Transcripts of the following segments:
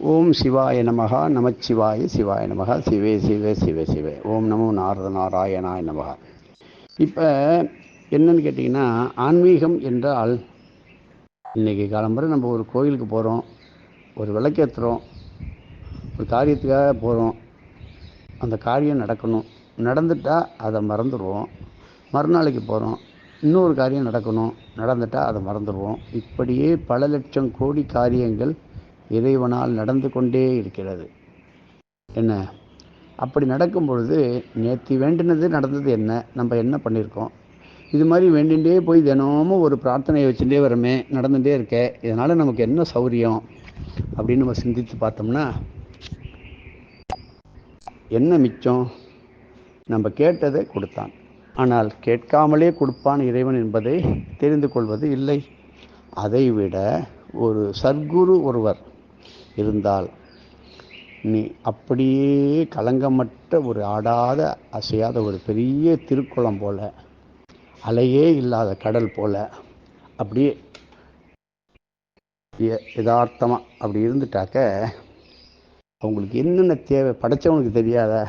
ஓம் சிவாய நமகா நமச்சிவாய சிவாய நமகா சிவே சிவே சிவே சிவே. ஓம் நமோ நாரத நாராயணாய நமகா இப்போ என்னன்னு கேட்டிங்கன்னா ஆன்மீகம் என்றால் இன்றைக்கி காலம்பரை நம்ம ஒரு கோயிலுக்கு போகிறோம் ஒரு விளக்கேற்றுறோம் ஒரு காரியத்துக்காக போகிறோம் அந்த காரியம் நடக்கணும். நடந்துட்டால் அதை மறந்துடுவோம். மறுநாளைக்கு போகிறோம் இன்னொரு காரியம் நடக்கணும். நடந்துட்டால் அதை மறந்துடுவோம். இப்படியே பல லட்சம் கோடி காரியங்கள் இறைவனால் நடந்து கொண்டே இருக்கிறது. என்ன? அப்படி நடக்கும் பொழுது நேற்று வேண்டினது நடந்தது என்ன? நம்ம என்ன பண்ணியிருக்கோம் இது மாதிரி வேண்டிகிட்டே போய் தினமும் ஒரு பிரார்த்தனையை வச்சுட்டே வரமே நடந்துகிட்டே இருக்க இதனால் நமக்கு என்ன சௌரியம்? அப்படின்னு நம்ம சிந்தித்து பார்த்தோம்னா என்ன மிச்சம்? நம்ம கேட்டதை கொடுத்தான். ஆனால் கேட்காமலே கொடுப்பான் இறைவன் என்பதை தெரிந்து கொள்வது இல்லை. அதைவிட ஒரு சர்க்குரு ஒருவர் இருந்தால் நீ அப்படியே கலங்கமற்ற ஒரு ஆடாத அசையாத ஒரு பெரிய திருக்குளம் போல அலையே இல்லாத கடல் போல அப்படியே யதார்த்தமாக அப்படி இருந்துட்டாக்க அவங்களுக்கு என்னென்ன தேவை? படைச்சவனுக்கு தெரியாத.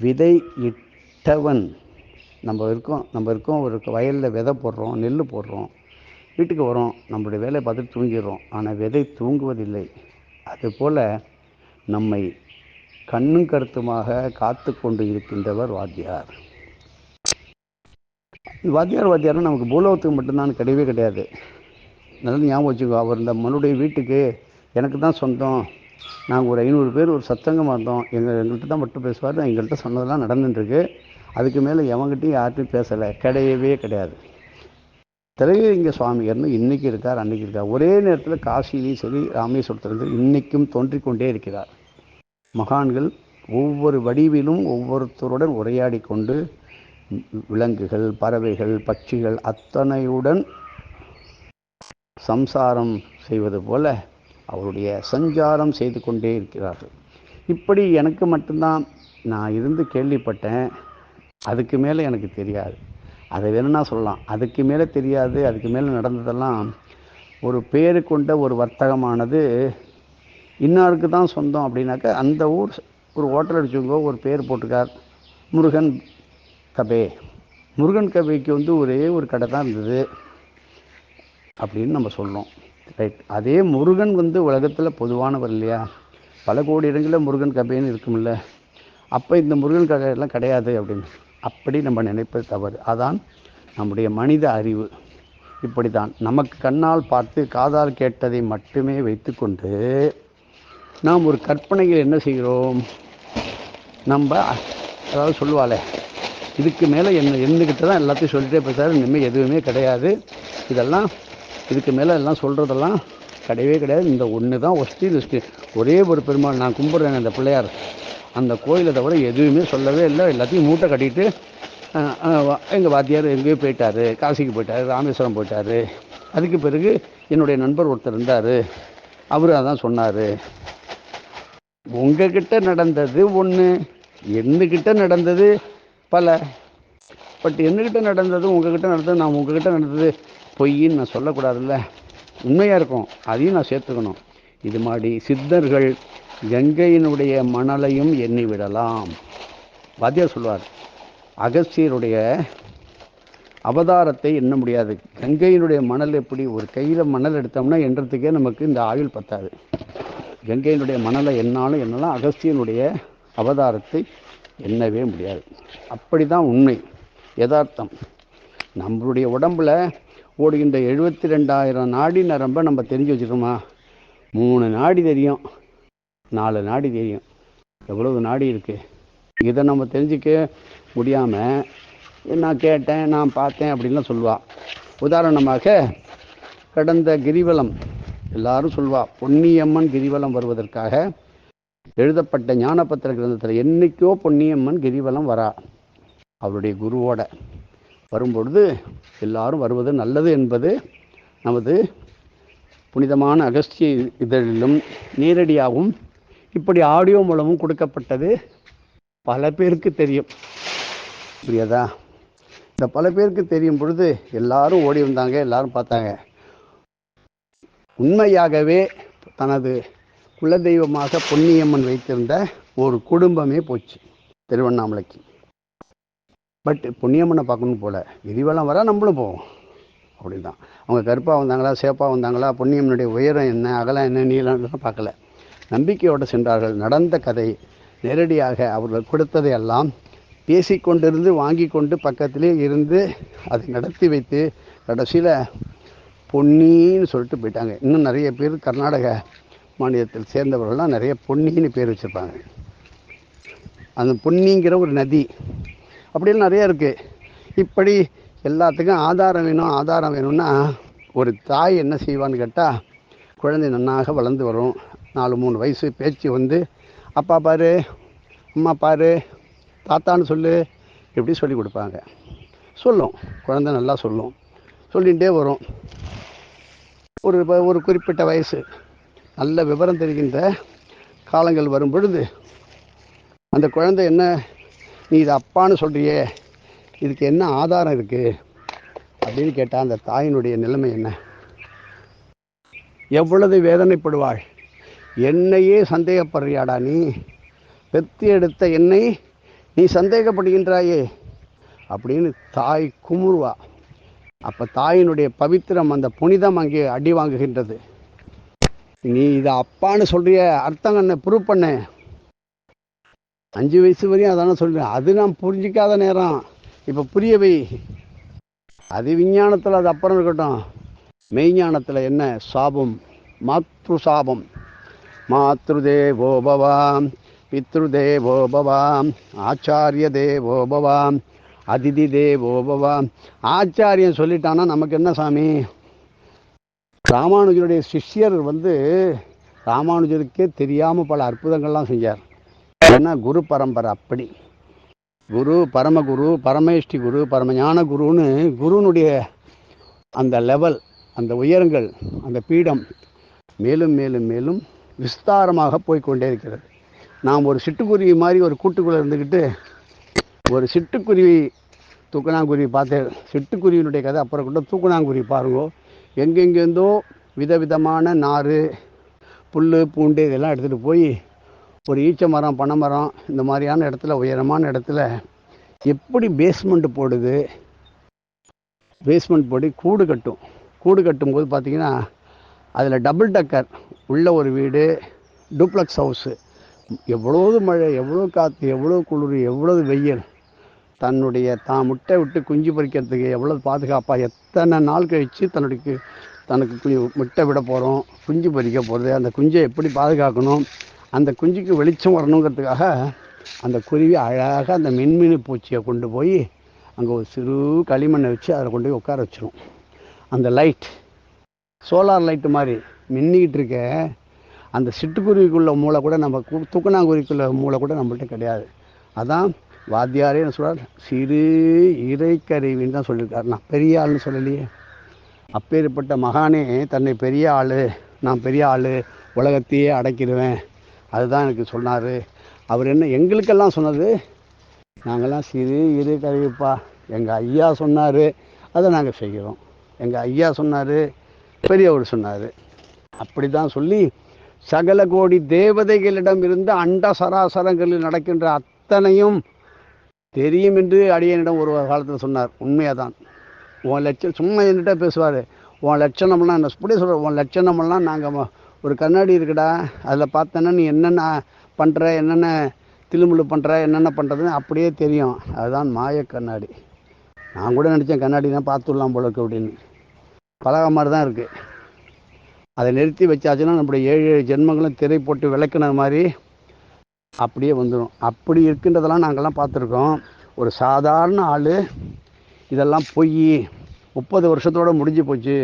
விதை இட்டவன். நம்ம இருக்கோம் நம்ம இருக்கோம் ஒரு வயலில் விதை போடுறோம் நெல் போடுறோம். வீட்டுக்கு வரோம் நம்மளுடைய வேலையை பார்த்துட்டு தூங்கிடுறோம். ஆனால் விதை தூங்குவதில்லை. அதுபோல் நம்மை கண்ணும் கருத்துமாக காத்து கொண்டு இருக்கின்றவர் வாத்தியார். வாத்தியார் வாத்தியார்னு நமக்கு பூலோகத்துக்கு மட்டும்தான் கிடையவே கிடையாது. நல்லா ஞாபகம் வச்சுக்கோ அவர் இந்த மனுடைய வீட்டுக்கு எனக்கு தான் சொந்தம். நாங்கள் ஒரு ஐநூறு பேர் ஒரு சத்தங்கமாக இருந்தோம் எங்கள் எங்கள்கிட்ட தான் மட்டும் பேசுவார். எங்கள்கிட்ட சொன்னதெல்லாம் நடந்துட்டுருக்கு. அதுக்கு மேலே எவங்கிட்டையும் யார்கிட்டையும் பேசலை. கிடையவே கிடையாது. திரையலிங்க சுவாமிகள்னு இன்றைக்கி இருக்கார் அன்றைக்கி இருக்கார். ஒரே நேரத்தில் காசிலையும் சரி ராமேஸ்வரத்திலிருந்து இன்றைக்கும் தோன்றிக்கொண்டே இருக்கிறார். மகான்கள் ஒவ்வொரு வடிவிலும் ஒவ்வொருத்தருடன் உரையாடி கொண்டு விலங்குகள் பறவைகள் பட்சிகள் அத்தனையுடன் சம்சாரம் செய்வது போல அவருடைய சஞ்சாரம் செய்து கொண்டே இருக்கிறார்கள். இப்படி எனக்கு மட்டும்தான் நான் இருந்து கேள்விப்பட்டேன். அதுக்கு மேலே எனக்கு தெரியாது. அதை வேணும்னா சொல்லலாம். அதுக்கு மேலே தெரியாது அதுக்கு மேலே நடந்ததெல்லாம் ஒரு பேரு கொண்ட ஒரு வர்த்தகமானது இன்னாருக்கு தான் சொந்தம் அப்படின்னாக்கா அந்த ஊர் ஒரு ஹோட்டல் அடிச்சுங்கோ ஒரு பேர் போட்டிருக்கார். முருகன் கபே. முருகன் கபேக்கு வந்து ஒரே ஒரு கடை தான் இருந்தது அப்படின்னு நம்ம சொல்கிறோம் ரைட் அதே முருகன் வந்து உலகத்தில் பொதுவானவர் இல்லையா? பல கோடி இடங்களில் முருகன் கபேன்னு இருக்கும்ல. அப்போ இந்த முருகன் கடையெல்லாம் கிடையாது அப்படின்னு. அப்படி நம்ம நினைப்பது தவறு. அதான் நம்முடைய மனித அறிவு. இப்படி தான் நமக்கு கண்ணால் பார்த்து காதால் கேட்டதை மட்டுமே வைத்துக்கொண்டு நாம் ஒரு கற்பனையில் என்ன செய்கிறோம்? நம்ம அதாவது சொல்லுவாளே இதுக்கு மேலே என்ன என்னக்கிட்ட தான் எல்லாத்தையும் சொல்லிட்டே பேசாரு இனிமேல் எதுவுமே கிடையாது. இதெல்லாம் இதுக்கு மேலே எல்லாம் சொல்கிறதெல்லாம் கிடையவே கிடையாது. இந்த ஒன்று தான் ஒஸ்டி லிஸ்ட்டு ஒரே ஒரு பெருமாள் நான் கும்பிட்றேன் அந்த பிள்ளையார். அந்த கோயிலை தவிர எதுவுமே சொல்லவே இல்லை. எல்லாத்தையும் மூட்டை கட்டிட்டு எங்கள் வாத்தியார் எங்கேயோ போயிட்டார். காசிக்கு போயிட்டார் ராமேஸ்வரம் போயிட்டார். அதுக்கு பிறகு என்னுடைய நண்பர் ஒருத்தர் இருந்தார். அவர் அதான் சொன்னார். உங்ககிட்ட நடந்தது ஒன்று என்னக்கிட்ட நடந்தது பல. பட் என்னக்கிட்ட நடந்தது உங்ககிட்ட நடந்தது நான் உங்ககிட்ட நடந்தது பொய்ன்னு நான் சொல்லக்கூடாதுல்ல. உண்மையாக இருக்கும். அதையும் நான் சேர்த்துக்கணும். இது மாதிரி சித்தர்கள் கங்கையினுடைய மணலையும் எண்ணி விடலாம். வாத்தியார் சொல்வார் அகஸ்தியருடைய அவதாரத்தை எண்ண முடியாது. கங்கையினுடைய மணல் எப்படி? ஒரு கையில் மணல் எடுத்தோம்னா எண்ணறதுக்கே நமக்கு இந்த ஆயுள் பத்தாது. கங்கையினுடைய மணலை எண்ணாலும் என்னலாம் அகஸ்தியனுடைய அவதாரத்தை எண்ணவே முடியாது. அப்படி தான் உண்மை யதார்த்தம். நம்மளுடைய உடம்பில் ஓடுகின்ற எழுபத்தி ரெண்டாயிரம் நாடி நரம்பை நம்ம தெரிஞ்சு வச்சுக்கோமா மூணு நாடி தெரியும். நாலு நாடி தெரியும். எவ்வளவு நாடி இருக்குது இதை நம்ம தெரிஞ்சிக்க முடியாமல் நான் கேட்டேன் நான் பார்த்தேன் அப்படின்லாம் சொல்லுவாள் உதாரணமாக கடந்த கிரிவலம் எல்லாரும் சொல்வா பொன்னியம்மன் கிரிவலம் வருவதற்காக எழுதப்பட்ட ஞானபத்திர கிரந்தத்தில் என்றைக்கோ பொன்னியம்மன் கிரிவலம் வரா. அவருடைய குருவோட. வரும்பொழுது எல்லாரும் வருவது நல்லது என்பது நமது புனிதமான அகஸ்திய இதழிலும் நேரடியாகவும் இப்படி ஆடியோ மூலமும் கொடுக்கப்பட்டது. பல பேருக்கு தெரியும். புரியாதா? இந்த பல பேருக்கு தெரியும் பொழுது எல்லாரும் ஓடி வந்தாங்க எல்லாரும் பார்த்தாங்க. உண்மையாகவே தனது குலதெய்வமாக பொன்னியம்மன் வைத்திருந்த ஒரு குடும்பமே போச்சு திருவண்ணாமலைக்கு. பட் பொன்னியம்மனை பார்க்கணும் போல. கிரிவலம் வர நம்மளும் போவோம். அப்படிதான். அவங்க கருப்பாக வந்தாங்களா சேப்பாக வந்தாங்களா பொன்னியம்மனுடைய உயரம் என்ன அகலம் என்ன நீளம்லாம் பார்க்கல. நம்பிக்கையோடு சென்றார்கள். நடந்த கதை நேரடியாக அவர்கள் கொடுத்ததையெல்லாம் பேசி பேசிக்கொண்டிருந்து வாங்கி கொண்டு பக்கத்திலே இருந்து அதை நடத்தி வைத்து கடைசியில் பொன்னின்னு சொல்லிட்டு போயிட்டாங்க. இன்னும் நிறைய பேர் கர்நாடக மாநிலத்தில் சேர்ந்தவர்கள்லாம் நிறைய பொன்னின்னு பேர் வச்சுருப்பாங்க. அந்த பொன்னிங்கிற ஒரு நதி அப்படிலாம் நிறைய இருக்குது இப்படி எல்லாத்துக்கும் ஆதாரம் வேணும் ஆதாரம் வேணும்னா ஒரு தாய் என்ன செய்வான்னு கேட்டால் குழந்தை நன்னாக வளர்ந்து வரும். நாலு மூணு வயசு பேச்சு வந்து அப்பா பாரு அம்மா பாரு தாத்தான்னு சொல்லு இப்படி சொல்லி கொடுப்பாங்க. சொல்லும். குழந்தை நல்லா சொல்லும். சொல்லிகிட்டே வரும். ஒரு ஒரு குறிப்பிட்ட வயசு. நல்ல விவரம் தெரிகின்ற காலங்கள் வரும் பொழுது அந்த குழந்தை என்ன நீ இது அப்பான்னு சொல்றியே இதுக்கு என்ன ஆதாரம் இருக்குது அப்படின்னு கேட்டால் அந்த தாயினுடைய நிலைமை என்ன? எவ்வளவு வேதனைப்படுவாள்? என்னையே சந்தேகப்படுறியாடா நீ? பெத்து எடுத்த என்னை நீ சந்தேகப்படுகின்றாயே? அப்படின்னு தாய் குமுறுவா. அப்போ தாயினுடைய பவித்திரம் அந்த புனிதம் அங்கே அடி வாங்குகின்றது. நீ இதை அப்பான்னு சொல்றிய அர்த்தம் என்ன? ப்ரூவ் பண்ண. அஞ்சு வயசு வரையும் அதானே சொல்றேன். அது நான் புரிஞ்சிக்காத நேரம். இப்போ புரியவை. அது விஞ்ஞானத்தில் அது அப்புறம் இருக்கட்டும். மெய்ஞானத்தில் என்ன? சாபம். மாத்ரு சாபம். மாத்ருதேவோ பவாம் பித்ருதேவோ பவாம் ஆச்சாரிய தேவோ பவாம் அதிதி தேவோ பவாம். ஆச்சாரியன் சொல்லிட்டான்னா நமக்கு என்ன சாமி? ராமானுஜருடைய சிஷ்யர் வந்து ராமானுஜருக்கே தெரியாமல் பல அற்புதங்கள்லாம் செஞ்சார். ஏன்னா குரு பரம்பரை அப்படி. குரு பரமகுரு பரமேஷ்டி குரு பரமஞான குருன்னு குருனுடைய அந்த லெவல் அந்த உயரங்கள் அந்த பீடம் மேலும் மேலும் மேலும் விஸ்தாரமாக போய்க்கொண்டே இருக்கிறது. நாம் ஒரு சிட்டுக்குருவி மாதிரி ஒரு கூட்டுக்குள்ளே இருந்துக்கிட்டு ஒரு சிட்டுக்குருவி தூக்கணாங்குருவி பார்த்து சிட்டுக்குருவியினுடைய கதை அப்புறம் கூட தூக்கணாங்குருவி பாருங்கோ. எங்கெங்கேருந்தோ விதவிதமான நார் புல் பூண்டு இதெல்லாம் எடுத்துகிட்டு போய் ஒரு ஈச்ச மரம் பனை மரம் இந்த மாதிரியான இடத்துல உயரமான இடத்துல எப்படி பேஸ்மெண்ட் போடுது? பேஸ்மெண்ட் போட்டு கூடு கட்டும். கூடு கட்டும்போது பார்த்திங்கன்னா அதில் டபுள் டக்கர் உள்ள ஒரு வீடு டூப்ளக்ஸ் ஹவுஸு எவ்வளவு மழை எவ்வளோ காற்று எவ்வளோ குளிர் எவ்வளவு வெயில். தன்னுடைய தான் முட்டை விட்டு குஞ்சு பறிக்கிறதுக்கு எவ்வளோ பாதுகாப்பாக எத்தனை நாள் கழித்து தன்னுடைய தனக்கு குஞ்சு முட்டை விட போகிறோம் குஞ்சு பறிக்க போகிறது அந்த குஞ்சை எப்படி பாதுகாக்கணும் அந்த குஞ்சுக்கு வெளிச்சம் வரணுங்கிறதுக்காக அந்த குருவி அழகாக அந்த மின்மினி பூச்சியை கொண்டு போய் அங்கே ஒரு சிறு களிமண்ணை வச்சு அதில் கொண்டு போய் உட்கார வச்சிடும் அந்த லைட் சோலார் லைட்டு மாதிரி மின்னிக்கிட்டு இருக்க அந்த சிட்டுக்குருவிக்குள்ள மூளை கூட நம்ம தூக்கணாங்குருவிக்குள்ள மூளை கூட நம்மள்ட்ட கிடையாது. அதான் வாத்தியாரே என்ன சொல்றார்? சிறு இறைக்கருவின்னு தான் சொல்லியிருக்காரு. நான் பெரிய ஆள்னு சொல்லலையே. அப்பேற்பட்ட மகானே தன்னை பெரிய ஆள் நான் பெரிய ஆள் உலகத்தையே அடக்கிடுவேன். அதுதான் எனக்கு சொன்னார். அவர் என்ன எங்களுக்கெல்லாம் சொன்னது? நாங்கள்லாம் சிறு இரு கருவிப்பா எங்கள் ஐயா சொன்னார். அதை நாங்கள் செய்கிறோம். எங்கள் ஐயா சொன்னார் பெரியவர் சொன்னார். அப்படி தான் சொல்லி சகல கோடி தேவதைகளிடம் இருந்து அண்ட சராசரங்களில் நடக்கின்ற அத்தனையும் தெரியும் என்று அடியனிடம் ஒரு காலத்தில் சொன்னார். உண்மையாக தான் உன் லட்சம் சும்மா என்கிட்ட பேசுவார். உன் லட்சணம்லாம் என்ன இப்படியே சொல்கிறேன் உன் லட்சணமெல்லாம் நாங்கள் ஒரு கண்ணாடி இருக்குடா அதில் பார்த்தோன்னா நீ என்னென்ன பண்ணுற என்னென்ன திருமுழு பண்ணுற என்னென்ன பண்ணுறதுன்னு அப்படியே தெரியும். அதுதான் மாய கண்ணாடி. நான் கூட நினச்சேன் கண்ணாடி தான் பார்த்துடலாம் போல இருக்கு அப்படின்னு. பழக மாதிரி தான் இருக்குது அதை நிறுத்தி வச்சாச்சுன்னா நம்முடைய ஏழு ஏழு ஜென்மங்களும் திரை போட்டு விளக்குன மாதிரி அப்படியே வந்துடும் அப்படி இருக்கின்றதெல்லாம் நாங்கள்லாம் பார்த்துருக்கோம். ஒரு சாதாரண ஆள் இதெல்லாம் பொய் முப்பது வருஷத்தோடு முடிஞ்சு போச்சு.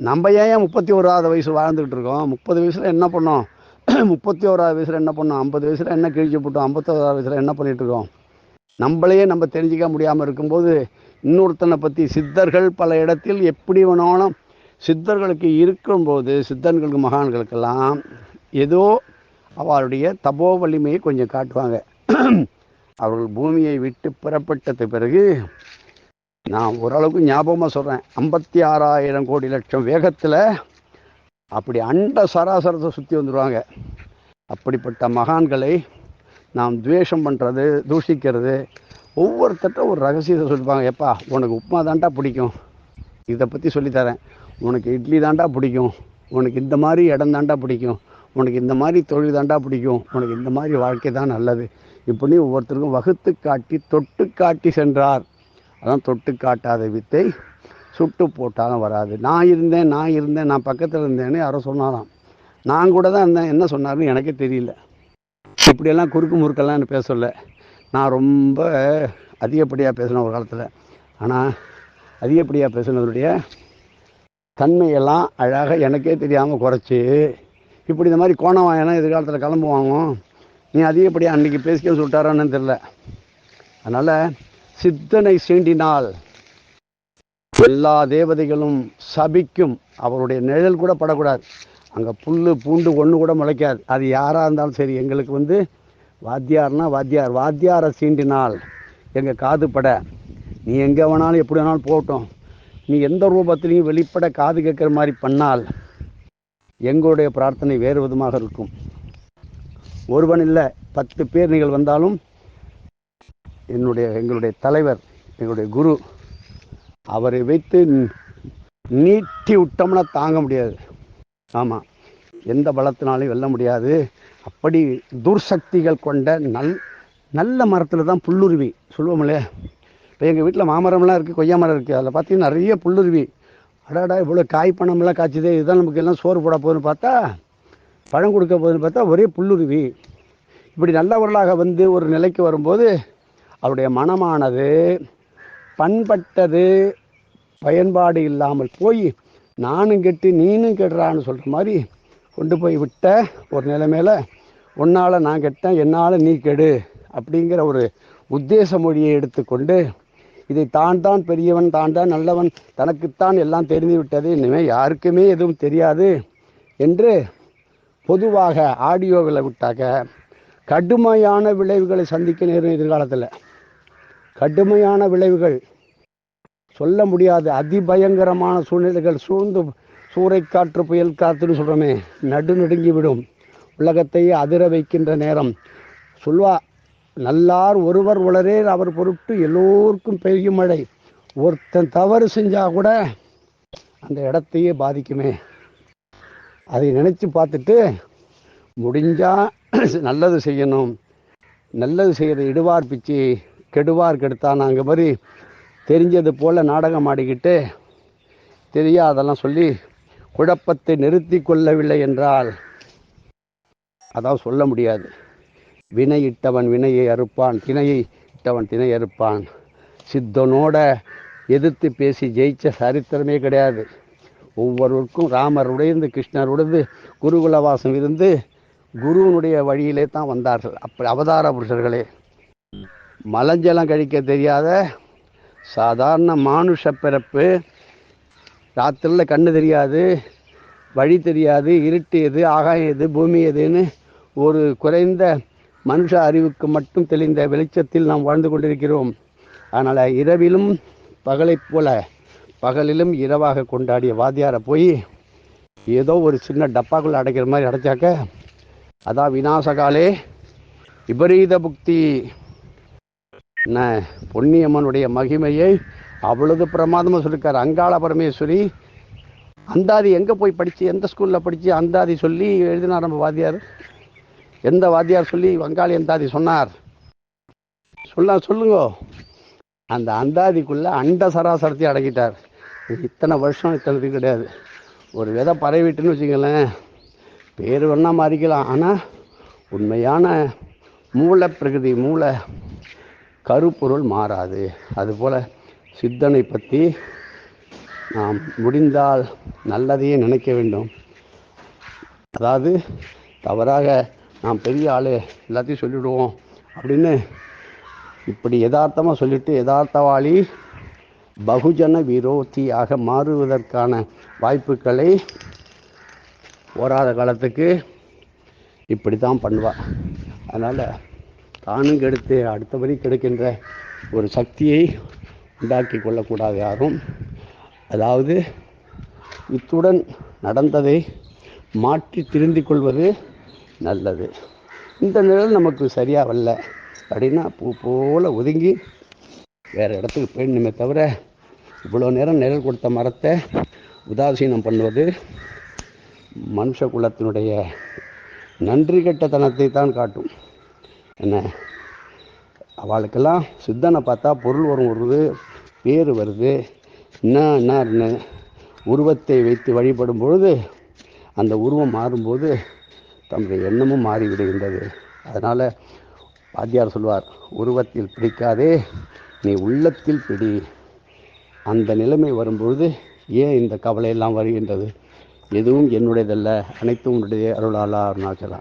நம்ம ஏன் முப்பத்தி ஓராவது வயசு வாழ்ந்துக்கிட்டு இருக்கோம்? முப்பது வயசில் என்ன பண்ணோம்? முப்பத்தி ஓராவது வயசில் என்ன பண்ணோம்? ஐம்பது வயசில் என்ன கிழிச்சு போட்டோம்? ஐம்பத்தோராவது வயசில் என்ன பண்ணிகிட்ருக்கோம் இருக்கோம்? நம்மளையே நம்ம தெரிஞ்சிக்க முடியாமல் இருக்கும்போது இன்னொருத்தனை பற்றி சித்தர்கள் பல இடத்தில் எப்படி வேணாலும் சித்தர்களுக்கு இருக்கும்போது சித்தர்களுக்கு மகான்களுக்கெல்லாம் ஏதோ அவருடைய தபோ வலிமையை கொஞ்சம் காட்டுவாங்க. அவர்கள் பூமியை விட்டு புறப்பட்டது பிறகு நான் ஓரளவுக்கு ஞாபகமாக சொல்கிறேன் ஐம்பத்தி ஆறாயிரம் கோடி லட்சம் வேகத்தில் அப்படி அண்ட சராசரத்தை சுற்றி வந்துடுவாங்க அப்படிப்பட்ட மகான்களை நாம் துவேஷம் பண்ணுறது தூஷிக்கிறது ஒவ்வொருத்தட்ட ஒரு ரகசியத்தை சொல்லிப்பாங்க. எப்பா உனக்கு உப்புமா தாண்டா பிடிக்கும். இதை பற்றி சொல்லித்தரேன் உனக்கு இட்லி தாண்டா பிடிக்கும். உனக்கு இந்த மாதிரி இடம் தாண்டா பிடிக்கும். உனக்கு இந்த மாதிரி தொழில் தாண்டா பிடிக்கும். உனக்கு இந்த மாதிரி வாழ்க்கை தான் நல்லது. இப்படி ஒவ்வொருத்தருக்கும் வகுத்து காட்டி தொட்டு காட்டி சென்றார். அதான் தொட்டு காட்டாத வித்தை சுட்டு போட்டாலும் வராது. நான் இருந்தேன் நான் இருந்தேன் நான் பக்கத்தில் இருந்தேன்னு யாரோ சொன்னாராம். நான் கூட தான் இருந்தேன். என்ன சொன்னார்னு எனக்கே தெரியல. இப்படியெல்லாம் குறுக்கு முறுக்கெல்லாம் எனக்கு பேச சொல்ல? நான் ரொம்ப அதிகப்படியாக பேசினேன் ஒரு காலத்தில். ஆனால் அதிகப்படியாக பேசுனதுடைய தன்மையெல்லாம் அழகாக எனக்கே தெரியாமல் குறைச்சி இப்படி இந்த மாதிரி கோணம் வாங்கினா எதிர்காலத்தில் கிளம்புவாங்க நீ அதிகப்படியாக அன்றைக்கி பேசிக்க சொல்லிட்டாரான்னு தெரில அதனால் சித்தனை சீண்டினால் எல்லா தேவதைகளும் சபிக்கும். அவருடைய நிழல் கூட படக்கூடாது. அங்கே புல் பூண்டு ஒன்று கூட முளைக்காது. அது யாராக இருந்தாலும் சரி எங்களுக்கு வந்து வாத்தியார்னா வாத்தியார் வாத்தியாரை சீண்டினால் எங்கள் காது பட. நீ எங்கே வேணாலும் எப்படி வேணாலும் போகட்டும். நீ எந்த ரூபத்திலையும் வெளிப்பட காது கேட்குற மாதிரி பண்ணால் எங்களுடைய பிரார்த்தனை வேறு விதமாக இருக்கும். ஒருவன் இல்லை பத்து பேர் நீங்கள் வந்தாலும் என்னுடைய எங்களுடைய தலைவர் எங்களுடைய குரு அவரை வைத்து நீட்டி விட்டோம்னா தாங்க முடியாது. ஆமாம் எந்த பலத்தினாலையும் வெல்ல முடியாது. அப்படி துர்சக்திகள் கொண்ட நல் நல்ல மரத்தில் தான் புல்லுருவி. சொல்லுவோம்ல இப்போ எங்கள் வீட்டில் மாமரம்லாம் இருக்குது கொய்யா மரம் இருக்குது அதில் பார்த்தீங்கன்னா நிறைய புல்லுருவி. அடாடா இவ்வளோ காய் பணம்லாம் காய்ச்சுதே இதுதான் நமக்கு எல்லாம் சோறு போட போகுதுன்னு பார்த்தா பழம் கொடுக்க போகுதுன்னு பார்த்தா ஒரே புல்லுருவி. இப்படி நல்லவர்களாக வந்து ஒரு நிலைக்கு வரும்போது அவருடைய மனமானது பண்பட்டது பயன்பாடு இல்லாமல் போய் நானும் கெட்டு நீனும் கெடுறான்னு சொல்கிற மாதிரி கொண்டு போய் விட்ட ஒரு நிலைமையில் உன்னால் நான் கெட்டேன் என்னால் நீ கெடு அப்படிங்கிற ஒரு உத்தேச மொழியை எடுத்துக்கொண்டு இதை தான் தான் பெரியவன் தான் தான் நல்லவன் தனக்குத்தான் எல்லாம் தெரிந்து விட்டது இனிமேல் யாருக்குமே எதுவும் தெரியாது என்று பொதுவாக ஆடியோவில் விட்டாக்க கடுமையான விளைவுகளை சந்திக்க நேரும் எதிர்காலத்தில். கடுமையான விளைவுகள். சொல்ல முடியாது. அதிபயங்கரமான சூழ்நிலைகள் சூழ்ந்து சூறைக்காற்று புயல் காற்றுன்னு சொல்கிறோமே நடுநடுங்கி விடும். உலகத்தையே அதிர வைக்கின்ற நேரம். சொல்வா நல்லார் ஒருவர் உளரே அவர் பொருட்டு எல்லோருக்கும் பெய்யும் மழை. ஒருத்தன் தவறு செஞ்சால் கூட அந்த இடத்தையே பாதிக்குமே. அதை நினச்சி பார்த்துட்டு முடிஞ்சால் நல்லது செய்யணும். நல்லது செய்கிற இடுவார் பிச்சு கெடுவார் கெடுத்தான் நாங்கள் மாதிரி தெரிஞ்சது போல் நாடகம் ஆடிக்கிட்டு தெரியாதெல்லாம் சொல்லி குழப்பத்தை நிறுத்தி கொள்ளவில்லை என்றால் அதான் சொல்ல முடியாது. வினை இட்டவன் வினையை அறுப்பான் திணையை இட்டவன் திணை அறுப்பான். சித்தனோட எதிர்த்து பேசி ஜெயிச்ச சரித்திரமே கிடையாது. ஒவ்வொருவருக்கும் ராமருடைய இருந்து கிருஷ்ணருடையது குருகுலவாசம் இருந்து குருவனுடைய வழியிலே தான் வந்தார்கள். அப்படி அவதார புருஷர்களே. மலஞ்சலம் கழிக்க தெரியாத சாதாரண மானுஷ பிறப்பு ராத்திரியில் கண்ணு தெரியாது வழி தெரியாது இருட்டு எது ஆகாயம் எது பூமி எதுன்னு ஒரு குறைந்த மனுஷ அறிவுக்கு மட்டும் தெளிந்த வெளிச்சத்தில் நாம் வாழ்ந்து கொண்டிருக்கிறோம். அதனால் இரவிலும் பகலைப் போல பகலிலும் இரவாக கொண்டாடிய வாத்தியாரை போய் ஏதோ ஒரு சின்ன டப்பாக்குள்ளே அடைக்கிற மாதிரி அடைச்சாக்க அதான் விநாசகாலே விபரீத புக்தி. பொன்னியம்மனுடைய மகிமையை அவ்வளவு பிரமாதமாக சொல்லியிருக்காரு அங்காள பரமேஸ்வரி அந்தாதி எங்கே போய் படித்து எந்த ஸ்கூலில் படித்து அந்தாதி சொல்லி எழுதினார் நம்ம வாத்தியார். எந்த வாத்தியார் சொல்லி வங்காளி அந்தாதி சொன்னார்? சொல்ல சொல்லுங்க. அந்த அந்தாதிக்குள்ளே அண்ட சராசரத்தை அடக்கிட்டார். இத்தனை வருஷம் இத்தனை இது கிடையாது. ஒரு விதை பரவிட்டுன்னு வச்சுங்களேன் பேர் வேணால் மாறிக்கலாம். ஆனால் உண்மையான மூல பிரகிருதி மூல கருப்பொருள் மாறாது. அதுபோல் சித்தனை பற்றி நாம் முடிந்தால் நல்லதையே நினைக்க வேண்டும். அதாவது தவறாக நாம் பெரிய ஆள் எல்லாத்தையும் சொல்லிவிடுவோம் அப்படின்னு இப்படி யதார்த்தமாக சொல்லிட்டு யதார்த்தவாளி பகுஜன விரோதியாக மாறுவதற்கான வாய்ப்புகளை போராத காலத்துக்கு இப்படி தான் பண்ணுவாள் அதனால் தானும் கெடுத்து அடுத்தபடி கெடுக்கின்ற ஒரு சக்தியை உண்டாக்கி கொள்ளக்கூடாது யாரும். அதாவது இத்துடன் நடந்ததை மாற்றி திருந்திக் கொள்வது நல்லது. இந்த நிழல் நமக்கு சரியாக வரல அப்படின்னா பூ போல் ஒதுங்கி வேறு இடத்துக்கு போயிடணுமே தவிர இவ்வளோ நேரம் நிழல் கொடுத்த மரத்தை உதாசீனம் பண்ணுவது மனுஷ குலத்தினுடைய நன்றி கெட்டத்தனத்தை தான் காட்டும். என்ன? அவளுக்கெல்லாம் சித்தனை பார்த்தா பொருள் வரும் வருது பேர் வருது. என்ன என்னான்னு உருவத்தை வைத்து வழிபடும் பொழுது அந்த உருவம் மாறும்போது தம்முடைய எண்ணமும் மாறிவிடுகின்றது. அதனால் வாத்தியார் சொல்வார் உருவத்தில் பிடிக்காதே நீ உள்ளத்தில் பிடி. அந்த நிலைமை வரும்பொழுது ஏன் இந்த கவலையெல்லாம் வருகின்றது? எதுவும் என்னுடையதல்ல அனைத்தும் உன்னுடைய அருளாளா அருணாச்சலா.